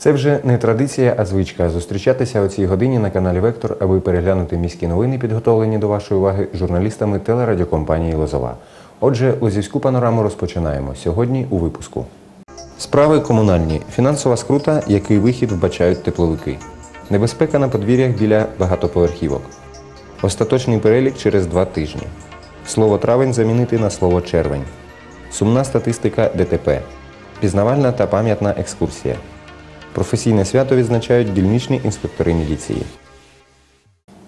Це вже не традиція, а звичка зустрічатися о цій годині на каналі Вектор, аби переглянути міські новини, підготовлені до вашої уваги журналістами телерадіокомпанії Лозова. Отже, Лозівську панораму розпочинаємо сьогодні у випуску. Справи комунальні, фінансова скрута, який вихід вбачають тепловики, небезпека на подвір'ях біля багатоповерхівок, остаточний перелік через два тижні, слово травень замінити на слово червень, сумна статистика ДТП, пізнавальна та пам'ятна екскурсія. Професійне свято відзначають дільничні інспектори міліції.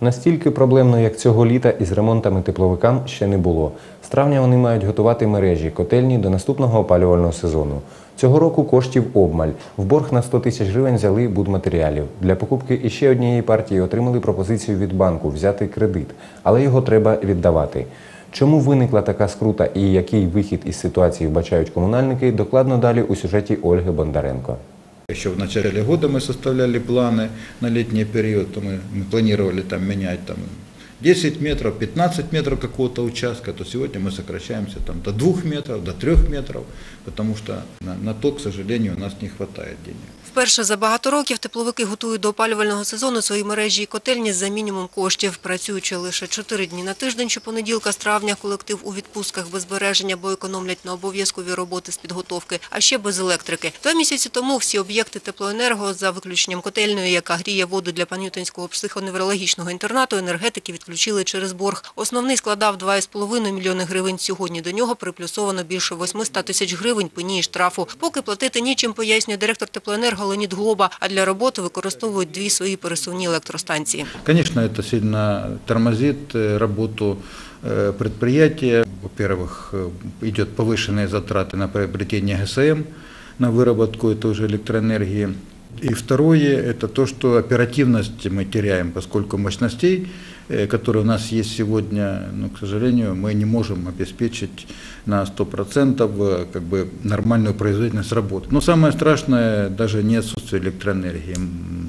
Настільки проблемно, як цього літа із ремонтами тепловикам ще не було. З травня вони мають готувати мережі котельні до наступного опалювального сезону. Цього року коштів обмаль. В борг на 100 тисяч гривень взяли будматеріалів. Для покупки іще однієї партії отримали пропозицію від банку взяти кредит, але його треба віддавати. Чому виникла така скрута і який вихід із ситуації вбачають комунальники, докладно далі у сюжеті Ольги Бондаренко. Еще в начале года мы составляли планы на летний период, то мы, мы планировали там менять там 10 метров, 15 метров какого-то участка, то сегодня мы сокращаемся там до 2 метров, до 3 метров, потому что на, на то, к сожалению, у нас не хватает денег. Вперше за багато років тепловики готують до опалювального сезону свої мережі і котельні за мінімум коштів. Працюючи лише 4 дні на тиждень, щопонеділка з травня колектив у відпустках без збереження, бо економлять на обов'язкові роботи з підготовки, а ще без електрики. Два місяці тому всі об'єкти теплоенерго за виключенням котельної, яка гріє воду для панютинського психоневрологічного інтернату, енергетики відключили через борг. Основний складав 2,5 мільйони гривень. Сьогодні до нього приплюсовано більше 800 тисяч гривень пені і штрафу. Поки платити нічим, пояснює директор теплоенерго Леонід Глоба, а для роботи використовують дві свої пересувні електростанції. Конечно, это сильно тормозит э, работу э, предприятия. Во-первых, э, идет повышенные затраты на приобретение ГСМ, на выработку той же электроэнергии. И второе, это то, что оперативность мы теряем, поскольку мощностей, э, которые у нас есть сегодня, ну, к сожалению, мы не можем обеспечить на 100% э, как бы, нормальную производительность работы. Но самое страшное даже не отсутствие электроэнергии.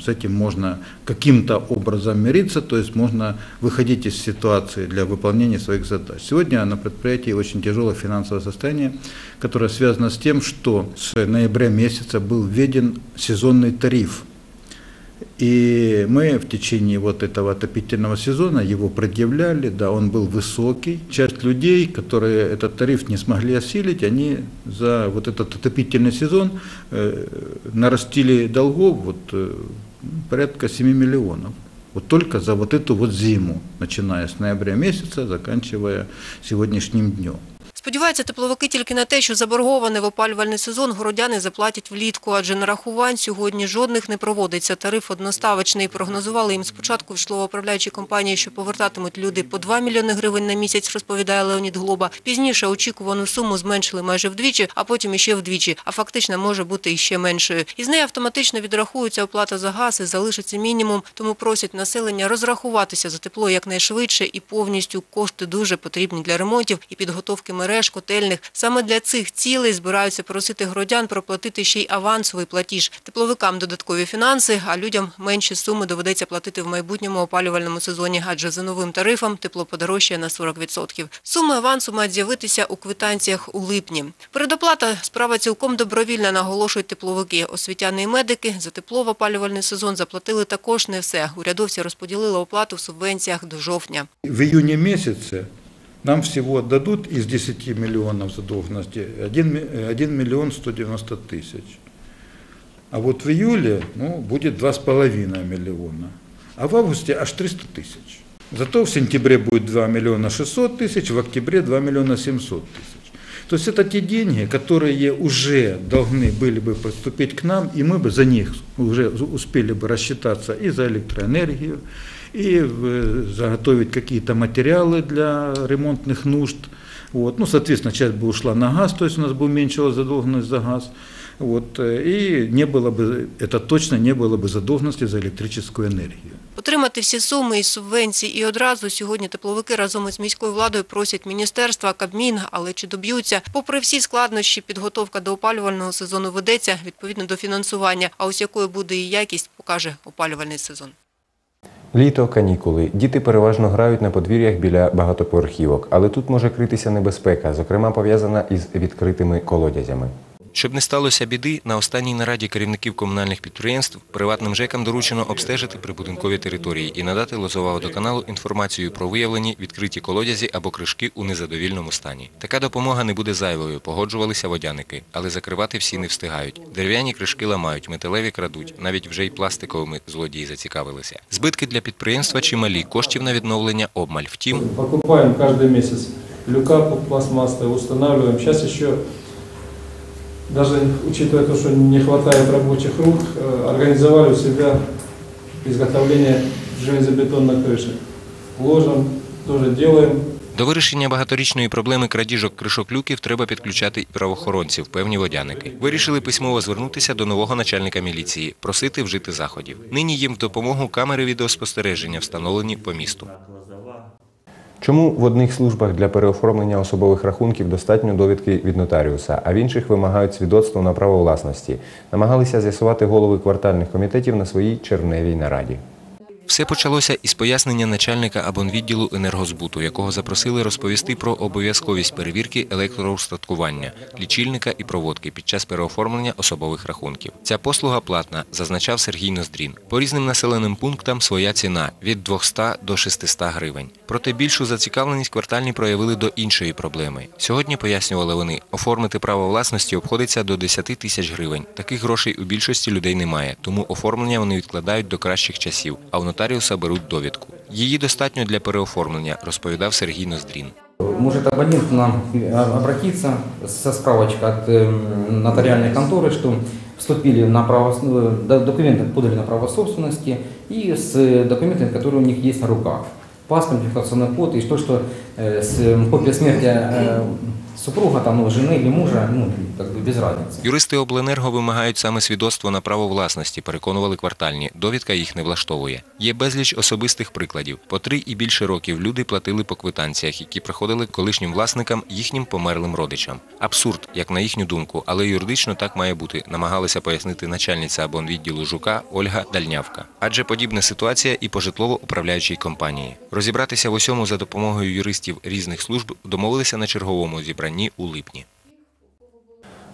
С этим можно каким-то образом мириться, то есть можно выходить из ситуации для выполнения своих задач. Сегодня на предприятии очень тяжелое финансовое состояние, которое связано с тем, что с ноября месяца был введен сезонный тариф. И мы в течение вот этого отопительного сезона его предъявляли, да, он был высокий. Часть людей, которые этот тариф не смогли осилить, они за вот этот отопительный сезон э, нарастили долгов вот, э, порядка 7 миллионов. Вот только за вот эту вот зиму, начиная с ноября месяца, заканчивая сегодняшним днем. Сподіваються тепловики тільки на те, що заборгований в опалювальний сезон городяни заплатять влітку, адже нарахувань сьогодні жодних не проводиться. Тариф одноставочний. Прогнозували їм спочатку в житлово-управляючій компанії, що повертатимуть люди по 2 мільйони гривень на місяць, розповідає Леонід Глоба. Пізніше очікувану суму зменшили майже вдвічі, а потім іще вдвічі, а фактично може бути іще меншою. Із неї автоматично відрахується оплата за газ і залишиться мінімум, тому просять населення розрахуватися за тепло якнайшвидше і повністю кошти дуже потрібні для ремонтів і підготовки мереж котельних. Саме для цих цілей збираються просити городян проплатити ще й авансовий платіж. Тепловикам додаткові фінанси, а людям менші суми доведеться платити в майбутньому опалювальному сезоні, адже за новим тарифом тепло подорожчає на 40%. Суми авансу мають з'явитися у квитанціях у липні. Передоплата – справа цілком добровільна, наголошують тепловики. Освітяни і медики за тепло в опалювальний сезон заплатили також не все. Урядовці розподілили оплату в субвенціях до жовтня. В июне месяце нам всего дадут из 10 миллионов задолженности 1, 1 миллион 190 тысяч. А вот в июле ну, будет 2,5 миллиона. А в августе аж 300 тысяч. Зато в сентябре будет 2 миллиона 600 тысяч, в октябре 2 миллиона 700 тысяч. То есть это те деньги, которые уже должны были бы поступить к нам, и мы бы за них уже успели бы рассчитаться и за электроэнергию, и э, заготовить какие-то материалы для ремонтных нужд. Вот. Ну, соответственно, часть бы ушла на газ, то есть у нас бы уменьшилась задолженность за газ. Вот. э, И не было бы, это точно не было бы задолженности за электрическую энергию. Отримати всі суми із субвенцій і одразу сьогодні тепловики разом із міською владою просять міністерства, Кабмін, але чи доб'ються? Попри всі складнощі, підготовка до опалювального сезону ведеться відповідно до фінансування, а ось якою буде і якість, покаже опалювальний сезон. Літо, канікули. Діти переважно грають на подвір'ях біля багатоповерхівок, але тут може критися небезпека, зокрема пов'язана із відкритими колодязями. Щоб не сталося біди, на останній нараді керівників комунальних підприємств приватним ЖЕКам доручено обстежити прибудинкові території і надати Лозова водоканалу інформацію про виявлені відкриті колодязі або кришки у незадовільному стані. Така допомога не буде зайвою, погоджувалися водяники, але закривати всі не встигають. Дерев'яні кришки ламають, металеві крадуть, навіть вже й пластиковими злодії зацікавилися. Збитки для підприємства чималі, коштів на відновлення обмаль. Втім, Покупаем каждый месяц люка пластмассовые, устанавливаем. Сейчас еще, даже учитывая то, что не хватает рабочих рук, э, организовали у себя изготовление железобетонных крышек. Ложим, тоже делаем. До вирішення багаторічної проблеми крадіжок кришок люків треба підключати і правоохоронців, певні водяники. Вирішили письмово звернутися до нового начальника міліції, просити вжити заходів. Нині їм в допомогу камери відеоспостереження встановлені по місту. Чому в одних службах для переоформлення особових рахунків достатньо довідки від нотаріуса, а в інших вимагають свідоцтво на право власності? Намагалися з'ясувати голови квартальних комітетів на своїй червневій нараді. Все почалося із пояснення начальника абонвідділу енергозбуту, якого запросили розповісти про обов'язковість перевірки електроустаткування, лічильника і проводки під час переоформлення особових рахунків. Ця послуга платна, зазначав Сергій Ноздрін. По різним населеним пунктам своя ціна від 200 до 600 гривень. Проте більшу зацікавленість квартальні проявили до іншої проблеми. Сьогодні пояснювали вони, оформити право власності обходиться до 10 тисяч гривень. Таких грошей у більшості людей немає, тому оформлення вони відкладають до кращих часів, а у нотаріуса беруть довідку. Її достатньо для переоформлення, розповідав Сергій Ноздрін. Может абонент к нам обратиться со справочкой от э, нотариальной конторы, что вступили на право, э, до- документы подали на право собственности и с э, документами, которые у них есть на руках. Паспорт, идентификационный код и то, что э, с, э, копия смерти э, супруга, там, ну, жены или мужа, ну, как бы без разницы. Юристи обленерго вимагають саме свідоцтво на право власності, переконували квартальні. Довідка їх не влаштовує. Є безліч особистих прикладів. По три і більше років люди платили по квитанціях, які приходили колишнім власникам, їхнім померлим родичам. Абсурд, як на їхню думку, але юридично так має бути, намагалася пояснити начальниця абонвідділу Жука Ольга Дальнявка. Адже подібна ситуація і по житлово-управляючій компанії. Розібратися в усьому за допомогою юристів різних служб домовилися на черговому зібранні у липні.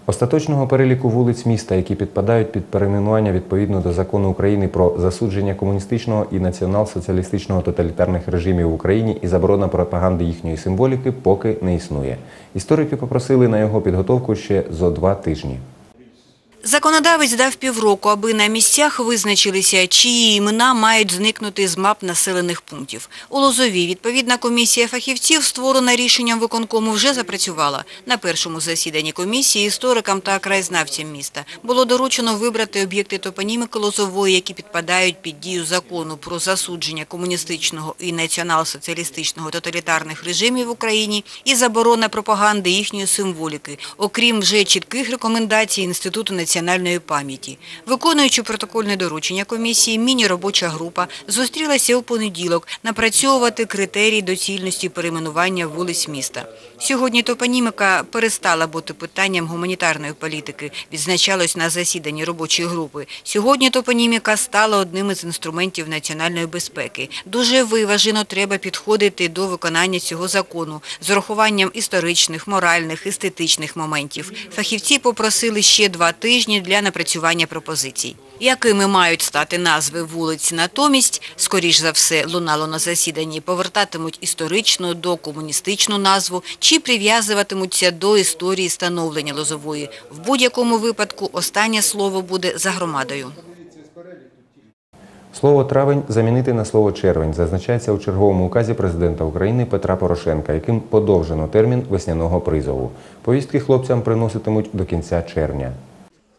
Остаточного переліку вулиць міста, які підпадають під перейменування відповідно до закону України про засудження комуністичного і націонал-соціалістичного тоталітарних режимів в Україні і заборона пропаганди їхньої символіки, поки не існує. Історики попросили на його підготовку ще зо два тижні. Законодавець дав півроку, аби на місцях визначилися, чиї імена мають зникнути з мап населених пунктів. У Лозові відповідна комісія фахівців, створена рішенням виконкому, вже запрацювала. На першому засіданні комісії історикам та краєзнавцям міста було доручено вибрати об'єкти топоніміки Лозової, які підпадають під дію закону про засудження комуністичного і націонал-соціалістичного тоталітарних режимів в Україні і заборона пропаганди їхньої символіки, окрім вже чітких рекомендацій Інституту національної пам'яті. Виконуючи протокольне доручення комісії, міні-робоча група зустрілася у понеділок напрацьовувати критерії доцільності перейменування вулиць міста. Сьогодні топоніміка перестала бути питанням гуманітарної політики, відзначалось на засіданні робочої групи. Сьогодні топоніміка стала одним із інструментів національної безпеки. Дуже виважено треба підходити до виконання цього закону з урахуванням історичних, моральних, естетичних моментів. Фахівці попросили ще два тижні для напрацювання пропозицій. Якими мають стати назви вулиць натомість, скоріш за все, лунало на засіданні, повертатимуть історичну до комуністичну назву чи прив'язуватимуться до історії становлення Лозової. В будь-якому випадку останнє слово буде за громадою. Слово травень замінити на слово червень зазначається у черговому указі президента України Петра Порошенка, яким подовжено термін весняного призову. Повістки хлопцям приноситимуть до кінця червня.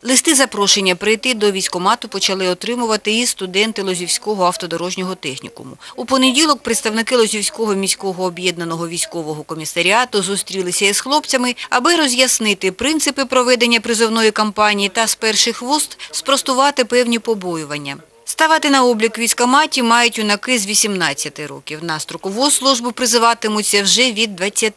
Листи запрошення прийти до військкомату почали отримувати і студенти Лозівського автодорожнього технікуму. У понеділок представники Лозівського міського об'єднаного військового комісаріату зустрілися із хлопцями, аби роз'яснити принципи проведення призовної кампанії та з перших вуст спростувати певні побоювання. Ставати на облік військоматі мають юнаки з 18 років. На строкову службу призиватимуться вже від 20.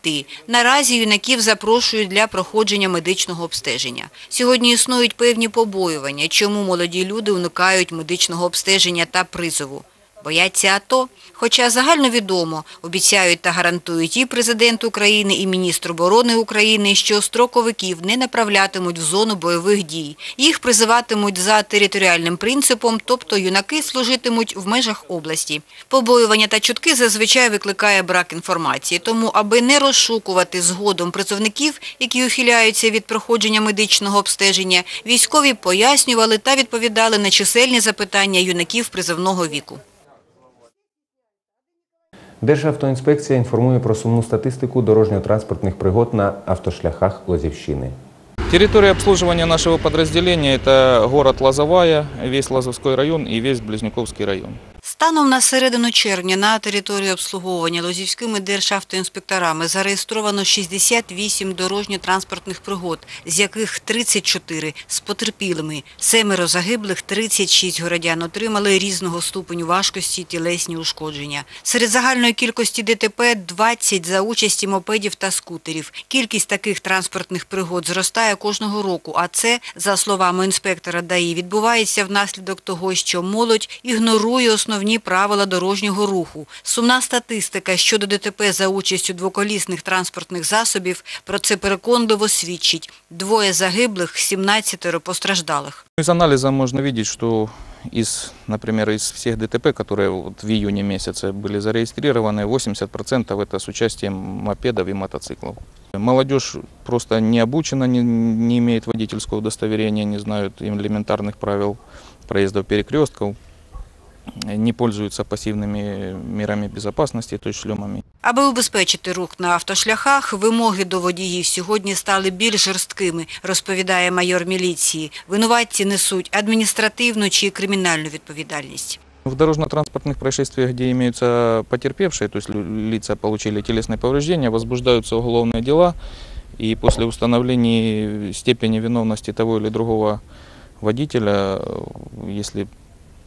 Наразі юнаків запрошують для проходження медичного обстеження. Сьогодні існують певні побоювання, чому молоді люди уникають медичного обстеження та призову. Бояться АТО. Хоча загальновідомо, обіцяють та гарантують і президент України, і міністр оборони України, що строковиків не направлятимуть в зону бойових дій. Їх призиватимуть за територіальним принципом, тобто юнаки служитимуть в межах області. Побоювання та чутки зазвичай викликає брак інформації. Тому, аби не розшукувати згодом призовників, які ухиляються від проходження медичного обстеження, військові пояснювали та відповідали на чисельні запитання юнаків призовного віку. Державтоінспекція інформує про сумну статистику дорожньо-транспортних пригод на автошляхах Лозівщини. Территория обслуживания нашего подразделения – это город Лозовая, весь Лозовской район и весь Близнюковский район. Станом на середину червня на території обслуговування Лозівськими державтоінспекторами зареєстровано 68 дорожньо-транспортних пригод, з яких 34 з потерпілими. Семеро загиблих, 36 городян отримали різного ступеню важкості тілесні ушкодження. Серед загальної кількості ДТП – 20 за участі мопедів та скутерів. Кількість таких транспортних пригод зростає кожного року, а це, за словами інспектора ДАІ, відбувається внаслідок того, що молодь ігнорує основні правила дорожнього руху. Сумна статистика щодо ДТП за участю двоколісних транспортних засобів про це переконливо свідчить. Двоє загиблих, 17 постраждалих. Из анализа можно видеть, что из, например, из всех ДТП, которые вот в июне месяце были зарегистрированы, 80% это с участием мопедов и мотоциклов. Молодежь просто не обучена, не, не имеет водительского удостоверения, не знают элементарных правил проезда перекрестков, не пользуются пассивными мерами безопасности, то есть шлемами. Аби убезпечити рух на автошляхах, вимоги до водіїв сьогодні стали більш жорсткими, розповідає майор міліції. Винуватці несуть адміністративну чи кримінальну відповідальність. В дорожно-транспортных происшествиях, где имеются потерпевшие, то есть лю- лица получили телесные повреждения, возбуждаются уголовные дела, и после установления степени виновности того или другого водителя, э, если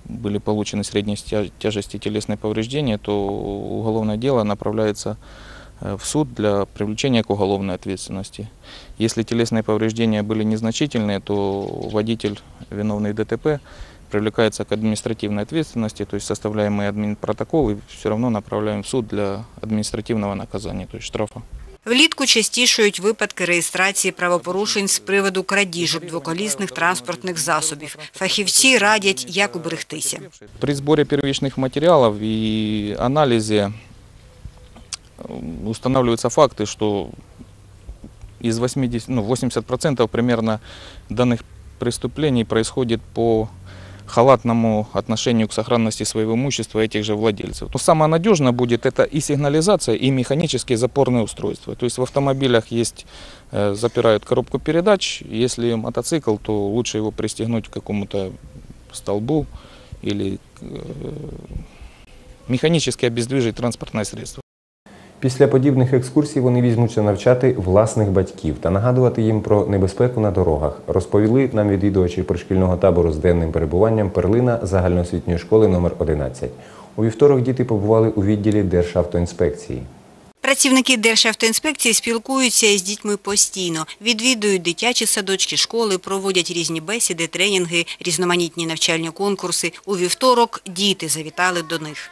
были получены средней стя- тяжести телесные повреждения, то уголовное дело направляется э, в суд для привлечения к уголовной ответственности. Если телесные повреждения были незначительные, то водитель, виновный в ДТП, привлекается к административной ответственности, то есть составляемый админпротокол и все равно направляем в суд для административного наказания, то есть штрафа. Влітку частішують випадки реєстрації правопорушень з приводу крадіжок двоколісних транспортних засобів. Фахівці радять, як уберегтися. При сборе первичных материалов и анализе э, устанавливаются факты, что из 80, ну, 80% примерно данных преступлений происходит по халатному отношению к сохранности своего имущества этих же владельцев. Но самое надежно будет это и сигнализация, и механические запорные устройства. То есть в автомобилях есть, э, запирают коробку передач, если мотоцикл, то лучше его пристегнуть к какому-то столбу или э, механически обездвижить транспортное средство. Після подібних екскурсій вони візьмуться навчати власних батьків та нагадувати їм про небезпеку на дорогах. Розповіли нам відвідувачі пришкільного табору з денним перебуванням перлина загальноосвітньої школи номер 11 У вівторок діти побували у відділі Державтоінспекції. Працівники Державтоінспекції спілкуються із дітьми постійно, відвідують дитячі садочки, школи, проводять різні бесіди, тренінги, різноманітні навчальні конкурси. У вівторок діти завітали до них.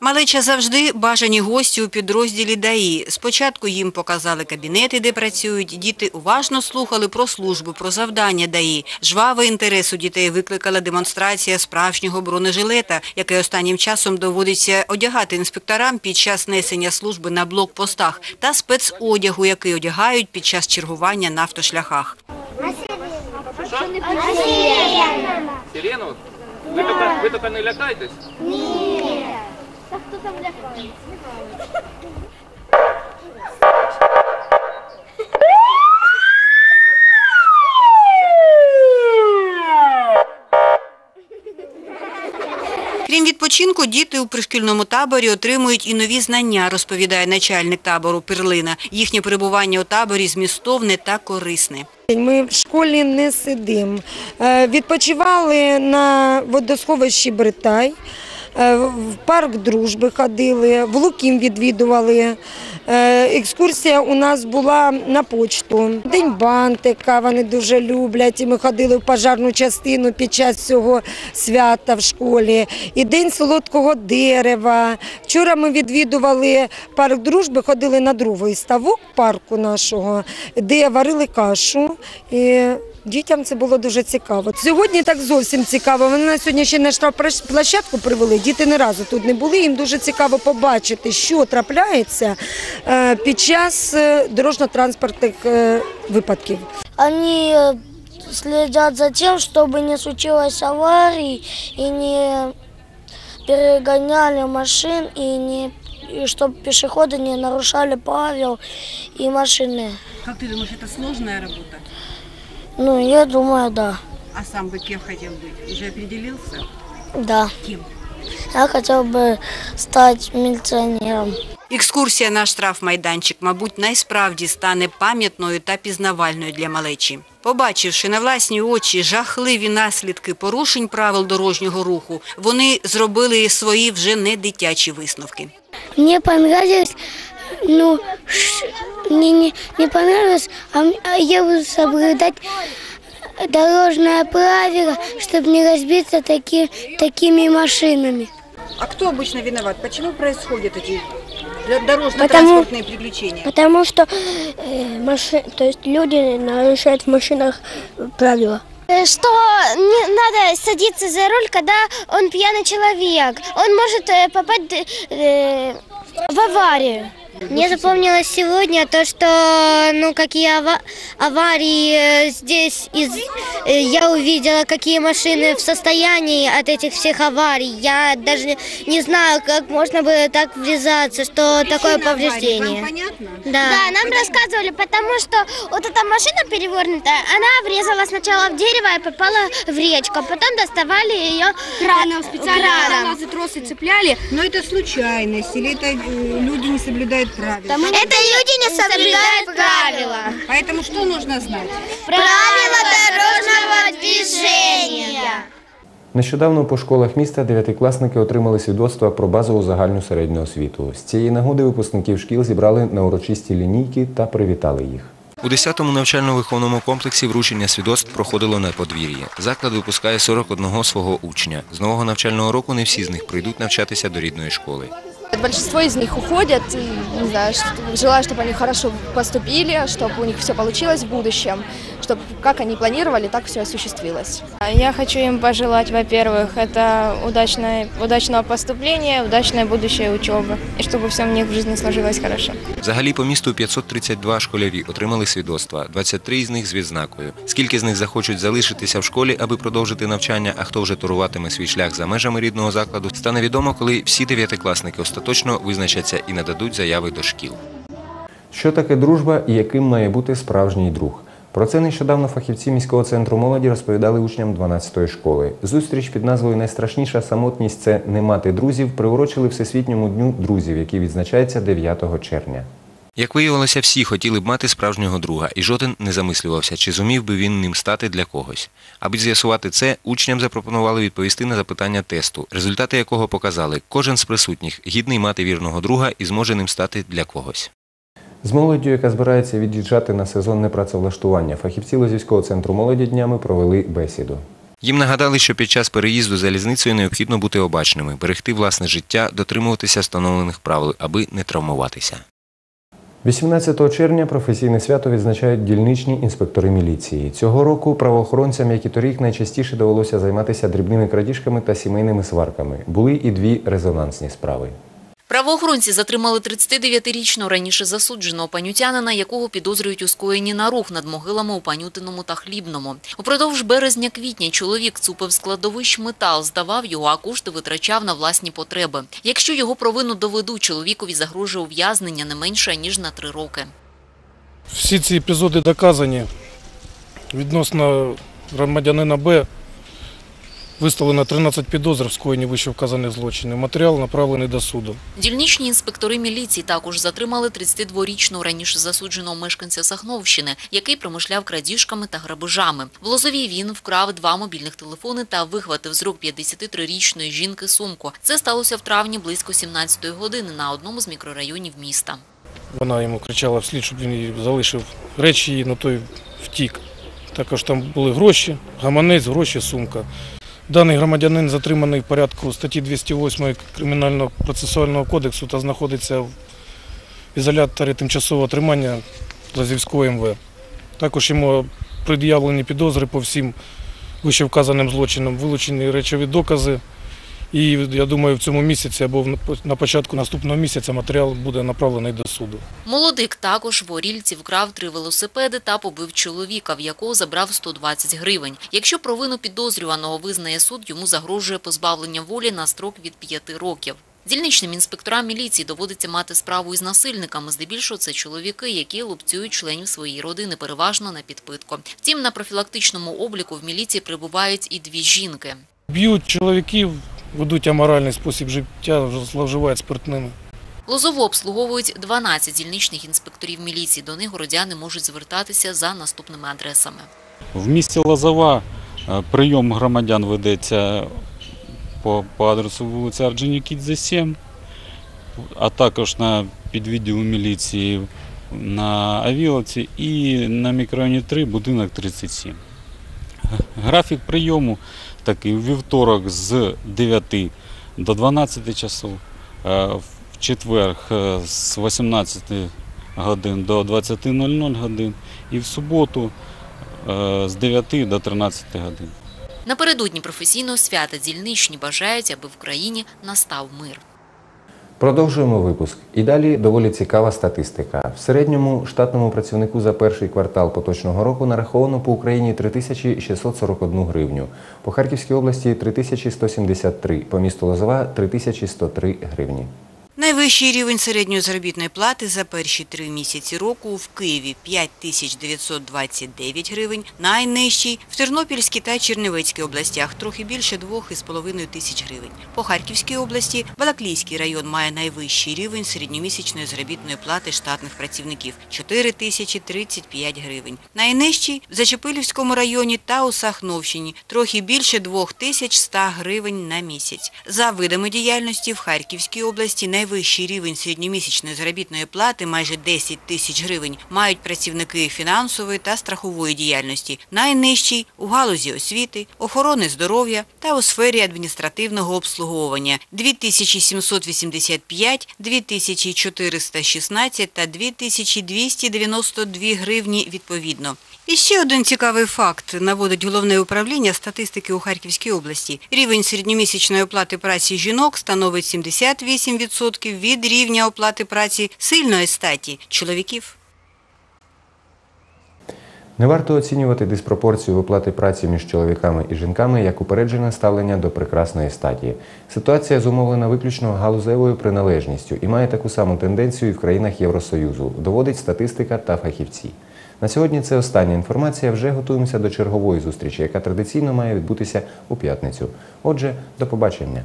Малеча завжди бажані гості у підрозділі ДАІ. Спочатку їм показали кабінети, де працюють. Діти уважно слухали про службу, про завдання ДАІ. Жвавий інтерес у дітей викликала демонстрація справжнього бронежилета, який останнім часом доводиться одягати інспекторам під час несення служби на блокпостах, та спецодягу, який одягають під час чергування на автошляхах. Сирену? Ви тільки, не лякаєтесь? Ні. Та хто там лякає? Крім відпочинку, діти у пришкільному таборі отримують і нові знання, розповідає начальник табору Перлина. Їхнє перебування у таборі змістовне та корисне. Ми в школі не сидимо. Е, Відпочивали на водосховищі Бритай. Е, в парк дружби ходили, в Лукім відвідували. Е, Екскурсія у нас була на почту. День бантика вони дуже люблять. І ми ходили в пожарну частину під час цього свята в школі. І день солодкого дерева. Вчора ми відвідували парк дружби, ходили на другий ставок парку нашого, де варили кашу. І Дітям це було дуже цікаво. Сьогодні так зовсім цікаво. Вони нас сьогодні ще на штрафплощадку привели. Діти не разу тут не були. Їм дуже цікаво побачити, що трапляється е, під час е, дорожньо-транспортних е, випадків. Они э, следят за тем, чтобы не случилось аварий и не перегоняли машин, и, не, и чтобы пешеходы не нарушали правил и машины. Как ты думаешь, это сложная работа? Ну, я думаю, да. А сам бы кем хотел быть? Уже определился? Да. Кем? Я хотел бы стать милиционером. Екскурсія на штрафмайданчик, мабуть, найсправді стане пам'ятною та пізнавальною для малечі. Побачивши на власні очі жахливі наслідки порушень правил дорожнього руху, вони зробили свої вже не дитячі висновки. Мне понравилось, ну, ш- мне не, не понравилось, а, а я буду соблюдать дорожное правило, чтобы не разбиться таки, такими машинами. А кто обычно виноват? Почему происходят эти дорожно-транспортные приключения? Потому что э, маши, то есть люди нарушают в машинах правила. Что не надо садиться за руль, когда он пьяный человек. Он может э, попасть э, в аварию. Мне запомнилось сегодня то, что ну какие ава- аварии э, здесь из э, я увидела, какие машины в состоянии от этих всех аварий. Я даже не знаю, как можно было так врезаться, что такое повреждение. Вам понятно? Да. нам рассказывали, потому что вот эта машина перевернутая, она врезала сначала в дерево и попала в речку, а потом доставали ее краном, краном. за тросы цепляли, но это случайность или это э, люди не соблюдают правила? Это люди не соблюдают правила. Поэтому что нужно знать? Правила дорожного движения. Нещодавно по школах міста дев'ятикласники отримали свідоцтва про базову загальну середню освіту. З цієї нагоди випускників шкіл зібрали на урочисті лінійки та привітали їх. У 10-му навчально-виховному комплексі вручення свідоцтв проходило на подвір'ї. Заклад випускає 41 свого учня. З нового навчального року не всі з них прийдуть навчатися до рідної школи. Большинство из них уходят, и, не знаю, что- желаю, чтобы они хорошо поступили, чтобы у них все получилось в будущем, чтобы как они планировали, так все осуществилось. Я хочу им пожелать, во-первых, это удачное, удачного поступления, удачной будущей учебы, и чтобы все у них в жизни сложилось хорошо. Взагалі по місту 532 школярі отримали свідоцтва, 23 з них з відзнакою. Скільки з них захочуть залишитися в школі, аби продовжити навчання, а хто вже туруватиме свій шлях за межами рідного закладу, стане відомо, коли всі дев'ятикласники остаточно визначаться і нададуть заяви до шкіл. Що таке дружба і яким має бути справжній друг? Про це нещодавно фахівці міського центру молоді розповідали учням 12-ї школи. Зустріч під назвою Найстрашніша самотність це не мати друзів приурочили Всесвітньому дню друзів, який відзначається 9 червня. Як виявилося, всі хотіли б мати справжнього друга, і жоден не замислювався, чи зумів би він ним стати для когось. Аби з'ясувати це, учням запропонували відповісти на запитання тесту, результати якого показали, кожен з присутніх гідний мати вірного друга і зможе ним стати для когось. З молоддю, яка збирається від'їжджати на сезонне працевлаштування, фахівці Лозівського центру молоді днями провели бесіду. Їм нагадали, що під час переїзду залізницею необхідно бути обачними, берегти власне життя, дотримуватися встановлених правил, аби не травмуватися. 18 червня професійне свято відзначають дільничні інспектори міліції. Цього року правоохоронцям, як і торік, найчастіше довелося займатися дрібними крадіжками та сімейними сварками. Були і дві резонансні справи. Правоохоронці затримали 39-річного раніше засудженого панютянина, якого підозрюють у скоєнні нарух над могилами у Панютиному та Хлібному. Упродовж березня-квітня чоловік цупив складовищ метал, здавав його, а кошти витрачав на власні потреби. Якщо його провину доведуть, чоловікові загрожує ув'язнення не менше, ніж на три роки. Всі ці епізоди доказані відносно громадянина Б. Виставлено 13 підозр в скоєнні вищевказаних злочинів. Матеріал направлений до суду. Дільничні інспектори міліції також затримали 32-річного раніше засудженого мешканця Сахновщини, який промишляв крадіжками та грабежами. В Лозовій він вкрав два мобільних телефони та вихватив з рук 53-річної жінки сумку. Це сталося в травні близько 17-ї години на одному з мікрорайонів міста. Вона йому кричала вслід, щоб він їй залишив речі її, на той втік. Також там були гроші, гаманець, гроші, сумка. Даний громадянин затриманий в порядку статті 208 Кримінального процесуального кодексу та знаходиться в ізоляторі тимчасового тримання Лазівського МВ. Також йому пред'явлені підозри по всім вищевказаним злочинам, вилучені речові докази. І я думаю, в цьому місяці або на початку наступного місяця матеріал буде направлений до суду. Молодик також в Орільці вкрав три велосипеди та побив чоловіка, в якого забрав 120 гривень. Якщо провину підозрюваного визнає суд, йому загрожує позбавлення волі на строк від 5 років. Дільничним інспекторам міліції доводиться мати справу із насильниками. Здебільшого це чоловіки, які лупцюють членів своєї родини, переважно на підпитку. Втім, на профілактичному обліку в міліції прибувають і дві жінки. Б'ють чоловіків, ведуть аморальний спосіб життя, зловживають спиртними. Лозову обслуговують 12 дільничних інспекторів міліції. До них городяни можуть звертатися за наступними адресами. В місті Лозова е, прийом громадян ведеться по, по адресу вулиця Орджонікідзе 7, а також на підвідділу міліції на Авіловці і на мікрорайоні 3, будинок 37. Г- Графік прийому такий у вівторок з 9 до 12 часов, е, в четвер е, з 18 годин до 20.00 годин і в суботу е, з 9 до 13 годин. Напередодні професійного свята дільничні бажають, аби в країні настав мир. Продовжуємо випуск. І далі доволі цікава статистика. В середньому штатному працівнику за перший квартал поточного року нараховано по Україні 3641 гривню, по Харківській області 3173, по місту Лозова 3103 гривні. Найвищий рівень середньої заробітної плати за перші три місяці року в Києві 5929 гривень, найнижчий в Тернопільській та Чернівецькій областях трохи більше 2,5 тисяч гривень. По Харківській області Балаклійський район має найвищий рівень середньомісячної заробітної плати штатних працівників 4035 гривень. Найнижчий в Зачепилівському районі та у Сахновщині трохи більше 2100 гривень на місяць. За видами діяльності в Харківській області найвищий рівень середньомісячної заробітної плати майже 10 тисяч гривень мають працівники фінансової та страхової діяльності. Найнижчий у галузі освіти, охорони здоров'я та у сфері адміністративного обслуговування 2785, 2416 та 2292 гривні відповідно. І ще один цікавий факт наводить головне управління статистики у Харківській області. Рівень середньомісячної оплати праці жінок становить 78% від рівня оплати праці сильної статі чоловіків. Не варто оцінювати диспропорцію виплати праці між чоловіками і жінками як упереджене ставлення до прекрасної статі. Ситуація зумовлена виключно галузевою приналежністю і має таку саму тенденцію і в країнах Євросоюзу, доводить статистика та фахівці. На сьогодні це остання інформація. Вже готуємося до чергової зустрічі, яка традиційно має відбутися у п'ятницю. Отже, до побачення.